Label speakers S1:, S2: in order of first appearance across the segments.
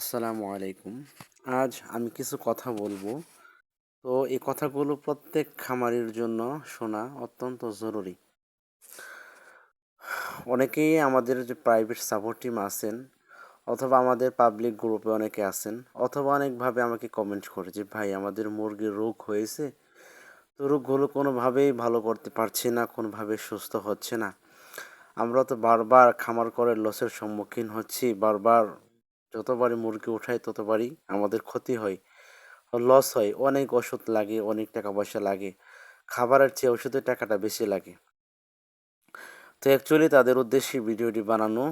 S1: আসসালামু আলাইকুম। আজ আমি কিছু কথা বলব। তো এই কথাগুলো প্রত্যেক খামারির জন্য শোনা অত্যন্ত জরুরি। অনেকেই আমাদের যে প্রাইভেট সাপোর্ট টিম আছেন, অথবা আমাদের পাবলিক গ্রুপে অনেকে আছেন, অথবা অনেকভাবে আমাকে কমেন্ট করে যে, ভাই, আমাদের মুরগির রোগ হয়েছে। তো রোগগুলো কোনোভাবেই ভালো করতে পারছি না, কোনোভাবে সুস্থ হচ্ছে না। আমরা তো বারবার খামার করে লসের সম্মুখীন হচ্ছি, বারবার যতবারই মুরগি উঠাই, ততবারই আমাদের ক্ষতি হয় লস হয়। অনেক ওষুধ লাগে, অনেক টাকা পয়সা লাগে। খাবারের চেয়ে ওষুধের টাকাটা বেশি লাগে। তো অ্যাকচুয়ালি তাদের উদ্দেশ্যে ভিডিওটি বানানো।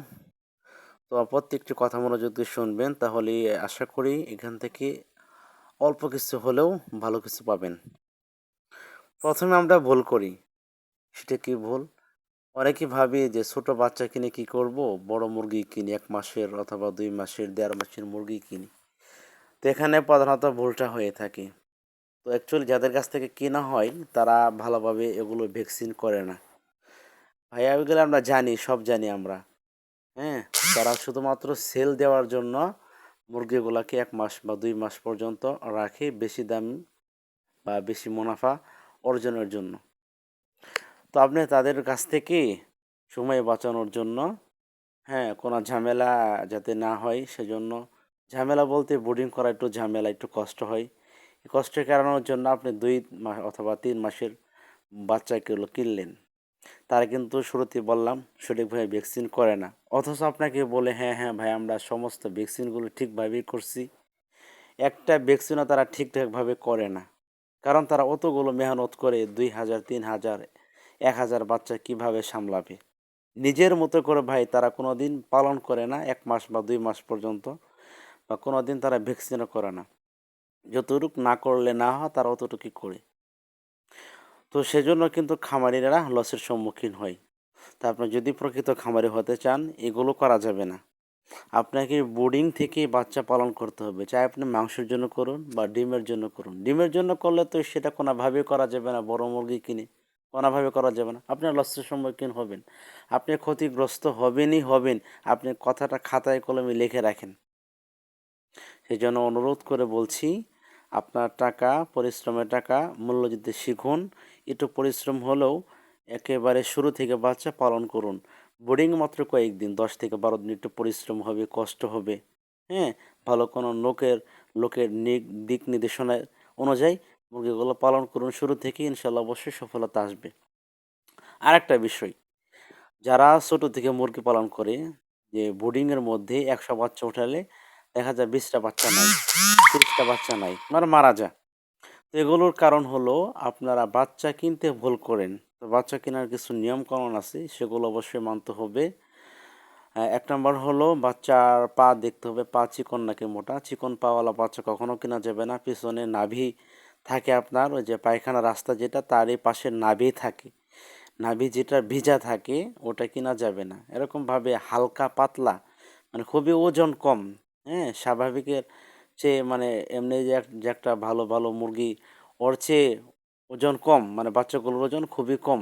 S1: তো প্রত্যেকটি কথা মনে যদি শুনবেন, তাহলে আশা করি এখান থেকে অল্প কিছু হলেও ভালো কিছু পাবেন। প্রথমে আমরা ভুল করি। সেটা কি ভুল? অনেকে ভাবি যে ছোট বাচ্চা কিনে কি করব? বড় মুরগি কিনি, এক মাসের অথবা দুই মাসের, দেড় মাসের মুরগি কিনি। তো এখানে প্রধানত ভুলটা হয়ে থাকে। তো অ্যাকচুয়ালি যাদের কাছ থেকে কেনা হয়, তারা ভালোভাবে এগুলো ভ্যাকসিন করে না। ভাইয়া ওইগুলো আমরা জানি, সব জানি আমরা। হ্যাঁ তারা শুধুমাত্র সেল দেওয়ার জন্য মুরগিগুলোকে এক মাস বা দুই মাস পর্যন্ত রাখে বেশি দাম বা বেশি মুনাফা অর্জনের জন্য। তো আপনি তাদের কাছ থেকে সময় বাঁচানোর জন্য হ্যাঁ কোনো ঝামেলা যাতে না হয় সেজন্য, ঝামেলা বলতে বোর্ডিং করা একটু ঝামেলা, একটু কষ্ট হয়। এই কষ্ট কারণের জন্য আপনি দুই মাস অথবা তিন মাসের বাচ্চাগুলো কিনলেন। তারা কিন্তু শুরুতে বললাম সঠিকভাবে ভ্যাকসিন করে না। অথচ আপনাকে বলে হ্যাঁ হ্যাঁ ভাই, আমরা সমস্ত ভ্যাকসিনগুলো ঠিকভাবেই করছি। একটা ভ্যাকসিনও তারা ঠিকঠাকভাবে করে না। কারণ তারা অতগুলো মেহনত করে, দুই হাজার, তিন হাজার এক হাজার বাচ্চা কীভাবে সামলাবে? নিজের মতো করে ভাই তারা কোনো দিন পালন করে না, এক মাস বা দুই মাস পর্যন্ত, বা কোনো দিন তারা ভ্যাকসিনও করে না। যতটুকু না করলে না হয়, তারা অতটুকুই করে। তো সেজন্য কিন্তু খামারিরা লসের সম্মুখীন হয়। তা আপনি যদি প্রকৃত খামারি হতে চান, এগুলো করা যাবে না। আপনাকে বোর্ডিং থেকে বাচ্চা পালন করতে হবে। চাই আপনি মাংসের জন্য করুন বা ডিমের জন্য করুন। ডিমের জন্য করলে তো সেটা কোনোভাবেই করা যাবে না, বড় মুরগি কিনে। কোনোভাবে করা যাবে না। আপনি লসের সম্মুখীন হবেন। আপনি ক্ষতিগ্রস্ত হবেনই হবেন। আপনি কথাটা খাতায় কলমে লিখে রাখেন। সেই জন্য অনুরোধ করে বলছি, আপনার টাকা, পরিশ্রমের টাকা মূল্য দিতে শিখুন। একটু পরিশ্রম হলেও একেবারে শুরু থেকে বাচ্চা পালন করুন। বোর্ডিং মাত্র কয়েকদিন, দশ থেকে বারো দিন একটু পরিশ্রম হবে, কষ্ট হবে। হ্যাঁ ভালো কোনো লোকের লোকের দিক নির্দেশনা অনুযায়ী মুরগিগুলো পালন করুন। শুরু থেকে ইনশাল্লাহ অবশ্যই সফলতা আসবে। আরেকটা বিষয়, যারা ছোটো থেকে মুরগি পালন করে, যে বোর্ডিংয়ের মধ্যে একশো বাচ্চা উঠালে দেখা যায় বিশটা বাচ্চা নাই, তিরিশটা বাচ্চা নাই মানে মারা যায়। তো এগুলোর কারণ হলো আপনারা বাচ্চা কিনতে ভুল করেন। তো বাচ্চা কেনার কিছু নিয়মকানুন আছে, সেগুলো অবশ্যই মানতে হবে। এক নম্বর হলো বাচ্চার পা দেখতে হবে, পা চিকন নাকি মোটা? চিকন পাওয়ালা বাচ্চা কখনো কেনা যাবে না, পিছনে নাভি থাকে আপনার, ওই যে পায়খানা রাস্তা যেটা, তারই পাশে নাভি থাকে। নাভি যেটা ভিজা থাকে, ওটা কিনা যাবে না। এরকমভাবে হালকা পাতলা মানে খুবই ওজন কম হ্যাঁ? স্বাভাবিকের চেয়ে মানে এমনি যে একটা ভালো ভালো মুরগি, ওর চেয়ে ওজন কম মানে বাচ্চাগুলোর ওজন খুবই কম,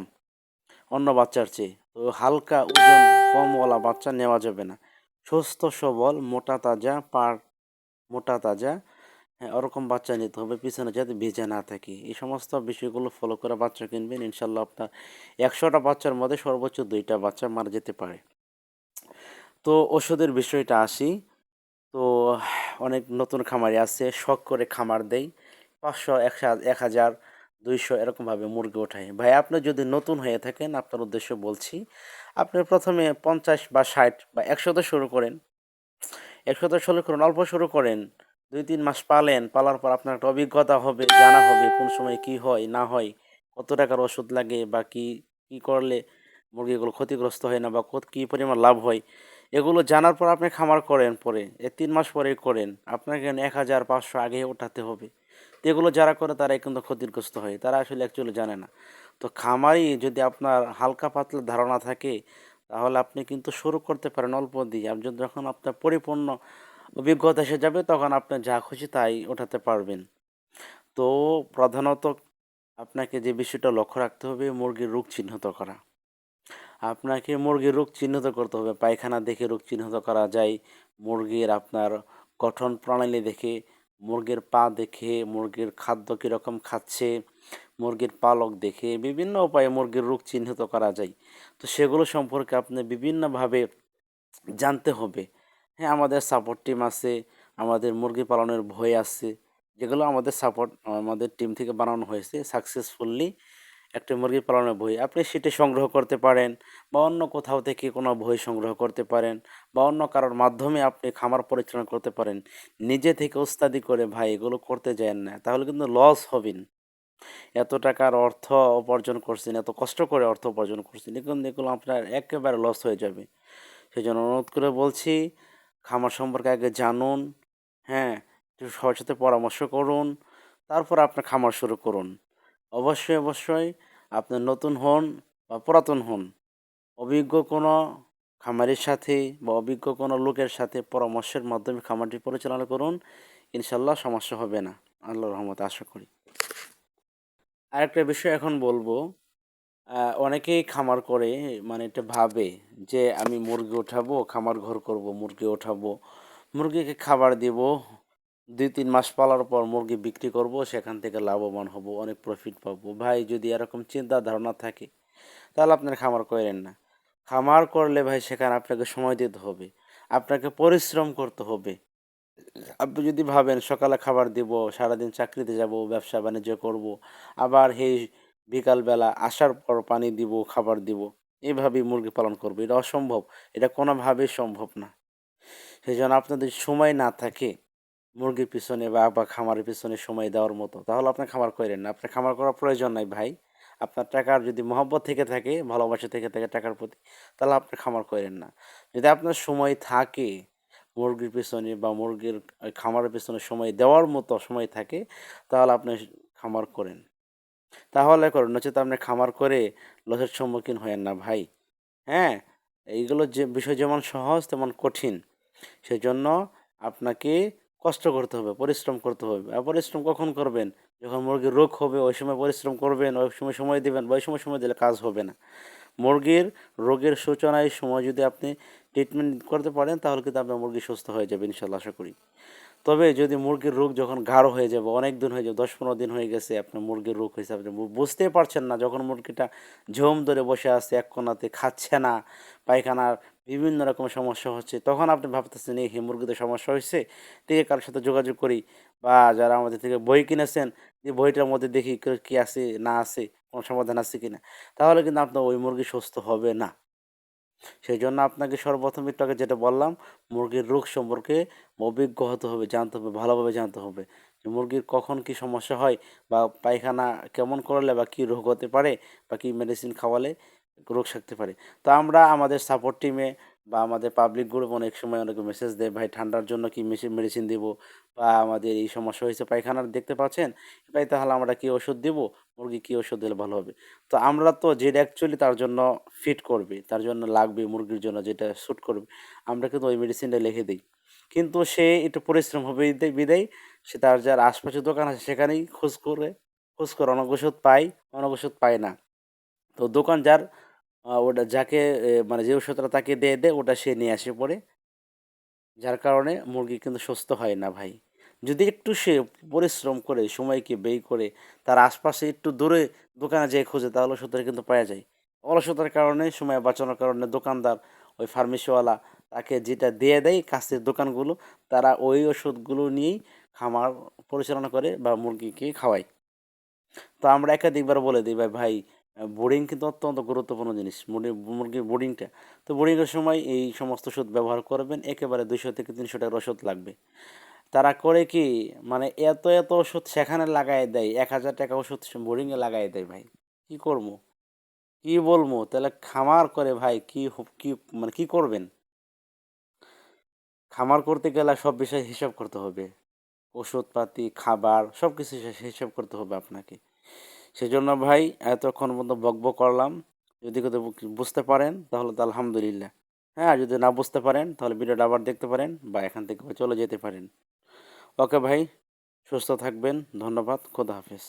S1: অন্য বাচ্চার চেয়ে। তো হালকা ওজন কমওয়ালা বাচ্চা নেওয়া যাবে না। সুস্থ, সবল, মোটা, তাজা, পার, মোটা, তাজা হ্যাঁ ওরকম বাচ্চা নিতে হবে, পিছনে যাতে ভেজে না থাকে। এই সমস্ত বিষয়গুলো ফলো করে বাচ্চা কিনবেন। ইনশাল্লাহ আপনার একশোটা বাচ্চার মধ্যে সর্বোচ্চ দুইটা বাচ্চা মারা যেতে পারে। তো ওষুধের বিষয়টা আসি। তো অনেক নতুন খামারি আছে, শখ করে খামার দেয়। পাঁচশো এক হাজার, দুইশো এরকমভাবে মুরগি ওঠায়। ভাই, আপনি যদি নতুন হয়ে থাকেন, আপনার উদ্দেশ্য বলছি, আপনি প্রথমে পঞ্চাশ বা ষাট বা একশোতে শুরু করেন। একশোতে শুরু করেন, অল্প শুরু করেন। দুই তিন মাস পালেন, পালার পর আপনার একটা অভিজ্ঞতা হবে, জানা হবে কোন সময় কি হয়, না হয়, কত টাকার ওষুধ লাগে বা কি কি করলে মুরগিগুলো ক্ষতিগ্রস্ত হয় না বা কত, কী পরিমাণ লাভ হয়, এগুলো জানার পর আপনি খামার করেন পরে, এ তিন মাস পরে করেন, আপনাকে এক হাজার পাঁচশো আগে ওঠাতে হবে। তো এগুলো যারা করে তারাই কিন্তু ক্ষতিগ্রস্ত হয়, তারা আসলে অ্যাকচুয়ালি জানে না। তো খামারই যদি আপনার হালকা পাতলা ধারণা থাকে, তাহলে আপনি কিন্তু শুরু করতে পারেন অল্প দিয়ে আপনি যখন আপনার পরিপূর্ণ অভিজ্ঞতা এসে যাবে, তখন আপনি যা খুশি তাই ওঠাতে পারবেন। তো প্রধানত আপনাকে যে বিষয়টা লক্ষ্য রাখতে হবে, মুরগির রোগ চিহ্নিত করা। আপনাকে মুরগির রোগ চিহ্নিত করতে হবে, পায়খানা দেখে রোগ চিহ্নিত করা যায়, মুরগির আপনার গঠন প্রণালী দেখে, মুরগির পা দেখে, মুরগির খাদ্য কীরকম খাচ্ছে, মুরগির পালক দেখে, বিভিন্ন উপায়ে মুরগির রোগ চিহ্নিত করা যায়। তো সেগুলো সম্পর্কে আপনি বিভিন্নভাবে জানতে হবে। হ্যাঁ আমাদের সাপোর্ট টিম আছে, আমাদের মুরগি পালনের ভয় আছে, যেগুলো আমাদের সাপোর্ট আমাদের টিম থেকে বানানো হয়েছে সাকসেসফুলি একটা মুরগি পালনের বই আপনি সেটি সংগ্রহ করতে পারেন বা অন্য কোথাও থেকে কোনো বই সংগ্রহ করতে পারেন বা অন্য কারোর মাধ্যমে আপনি খামার পরিচালনা করতে পারেন, নিজে থেকে ওস্তাদি করে, ভাই, এগুলো করতে যান না, তাহলে কিন্তু লস হবেন। এত টাকার অর্থ উপার্জন করছেন, এত কষ্ট করে অর্থ উপার্জন করছেন কিন্তু এগুলো আপনার একেবারে লস হয়ে যাবে। সেই জন্য অনুরোধ করে বলছি খামার সম্পর্কে আগে জানুন হ্যাঁ একটু সবার সাথে পরামর্শ করুন, তারপর আপনার খামার শুরু করুন। অবশ্যই অবশ্যই আপনি নতুন হন বা পুরাতন হন, অভিজ্ঞ কোনো খামারের সাথে বা অভিজ্ঞ কোনো লোকের সাথে পরামর্শের মাধ্যমে খামারটি পরিচালনা করুন ইনশাল্লাহ সমস্যা হবে না। আল্লাহ রহমত আশা করি। আরেকটা বিষয় এখন বলব অনেকেই খামার করে মানে এটা ভাবে যে আমি মুরগি ওঠাবো, খামার ঘর করব, মুরগি ওঠাবো, মুরগিকে খাবার দিব, দুই তিন মাস পালার পর মুরগি বিক্রি করব, সেখান থেকে লাভবান হব, অনেক প্রফিট পাবো। ভাই, যদি এরকম চিন্তা ধারণা থাকে, তাহলে আপনার খামার করেন না। খামার করলে ভাই, সেখানে আপনাকে সময় দিতে হবে, আপনাকে পরিশ্রম করতে হবে। আপনি যদি ভাবেন সকালে খাবার দিব, সারাদিন চাকরিতে যাব, ব্যবসা বাণিজ্য করব, আবার সেই বিকালবেলা আসার পর পানি দিব, খাবার দিব, এভাবেই মুরগি পালন করব। এটা অসম্ভব। এটা কোনোভাবেই সম্ভব না। সেই জন্য আপনাদের সময় না থাকে মুরগির পিছনে বা বা খামারের পিছনে সময় দেওয়ার মতো। তাহলে আপনি খামার করেন না। আপনার খামার করার প্রয়োজন নাই ভাই। আপনার টাকার যদি মহব্বত থেকে থাকে, ভালোবাসা থেকে থাকে টাকার প্রতি, তাহলে আপনি খামার করেন না। যদি আপনার সময় থাকে মুরগির পিছনে বা মুরগির, খামারের পিছনে সময় দেওয়ার মতো সময় থাকে, তাহলে আপনি খামার করেন। তাহলে করুন নচেত আপনি খামার করে লসের সম্মুখীন হয়েন না ভাই। হ্যাঁ এইগুলো যে বিষয় যেমন সহজ তেমন কঠিন, সেজন্য আপনাকে কষ্ট করতে হবে, পরিশ্রম করতে হবে। আর পরিশ্রম কখন করবেন? যখন মুরগির রোগ হবে, ওই সময় পরিশ্রম করবেন, ওই সময় সময় দেবেন ওই সময় সময় দিলে কাজ হবে না। মুরগির রোগের সূচনায় সময় যদি আপনি ট্রিটমেন্ট করতে পারেন, তাহলে কিন্তু আপনার মুরগি সুস্থ হয়ে যাবে, ইনশাল্লাহ আশা করি। তবে যদি মুরগির রোগ যখন গাঢ় হয়ে যাবে, অনেক দিন হয়ে যাবে, দশ পনেরো দিন হয়ে গেছে আপনার মুরগির রোগ হয়েছে, আপনি বুঝতেই পারছেন না যখন মুরগিটা ঝোম ধরে বসে আছে, এক কোনাতে খাচ্ছে না, পায়খানার বিভিন্ন রকম সমস্যা হচ্ছে, তখন আপনি ভাবতেছেন, এই মুরগিতে সমস্যা হয়েছে থেকে কারোর সাথে যোগাযোগ করি। বা যারা আমাদের থেকে বই কিনেছেন, যে বইটার মধ্যে দেখি কি আছে, না আছে, কোনো সমাধান আছে কি না তাহলে কিন্তু আপনার ওই মুরগি সুস্থ হবে না। সেই জন্য আপনাকে সর্বপ্রথম একটু আগে যেটা বললাম, মুরগির রোগ সম্পর্কে অভিজ্ঞ হতে হবে, জানতে হবে, ভালোভাবে জানতে হবে যে মুরগির কখন কি সমস্যা হয় বা পায়খানা কেমন করলে বা কী রোগ হতে পারে বা কী মেডিসিন খাওয়ালে রোগ সাকতে পারে। তো আমরা আমাদের সাপোর্ট টিমে বা আমাদের পাবলিক গ্রুপ অনেক সময় অনেকে মেসেজ দেয়, ভাই, ঠান্ডার জন্য কি মেশিন মেডিসিন দিব? বা আমাদের এই সমস্যা হয়েছে পায়খানার, দেখতে পাচ্ছেন? ভাই, তাহলে আমরা কি ওষুধ দিব? মুরগি কি ওষুধ দিলে ভালো হবে? তো আমরা তো যেটা অ্যাকচুয়ালি তার জন্য ফিট করবে, তার জন্য লাগবে মুরগির জন্য যেটা শ্যুট করবে, আমরা কিন্তু ওই মেডিসিনটা লিখে দিই। কিন্তু সে একটু পরিশ্রম হবে বিদায়- সে তার যার আশপাশে দোকান আছে সেখানেই খোঁজ করে খোঁজ করে অনেক ওষুধ পায় অনেক ওষুধ পায় না। তো দোকান যার ওটা যাকে মানে যে ওষুধটা তাকে দিয়ে দেয় ওটা সে নিয়ে আসে পড়ে যার কারণে মুরগি কিন্তু সুস্থ হয় না ভাই। যদি একটু সে পরিশ্রম করে, সময়কে ব্যয় করে, তার আশপাশে একটু দূরে দোকানে যেয়ে খোঁজে, তাহলে ওষুধটা কিন্তু পাওয়া যায়। অলসতার কারণে, সময় বাঁচানোর কারণে দোকানদার, ওই ফার্মেসিওয়ালা তাকে যেটা দিয়ে দেয়, কাছের দোকানগুলো, তারা ওই ওষুধগুলো নিয়েই খামার পরিচালনা করে বা মুরগিকে খাওয়ায়। তো আমরা একাধিকবার বলে দিই, ভাই ভাই বোর্ডিং কিন্তু অত্যন্ত গুরুত্বপূর্ণ জিনিস মুরগি বোর্ডিংটা তো বোর্ডিংয়ের সময় এই সমস্ত ওষুধ ব্যবহার করবেন, একেবারে দুশো থেকে তিনশো টাকার ওষুধ লাগবে। তারা করে কি মানে এত এত ওষুধ সেখানে লাগাই দেয়, এক হাজার টাকা ওষুধ বোর্ডিংয়ে লাগাই দেয় ভাই। কি করব? কি বলব? তাহলে খামার করে ভাই, কি কি মানে কি করবেন? খামার করতে গেলে সব বিষয় হিসাব করতে হবে। ওষুধপাতি, খাবার সব কিছু হিসাব করতে হবে আপনাকে। সেজন্য ভাই, এতক্ষণ পর্যন্ত বকব করলাম। যদি কত বুঝতে পারেন, তাহলে তো আলহামদুলিল্লাহ। হ্যাঁ আর যদি না বুঝতে পারেন, তাহলে ভিডিওটা আবার দেখতে পারেন বা এখান থেকে চলে যেতে পারেন। ওকে ভাই, সুস্থ থাকবেন, ধন্যবাদ, খোদা হাফেজ।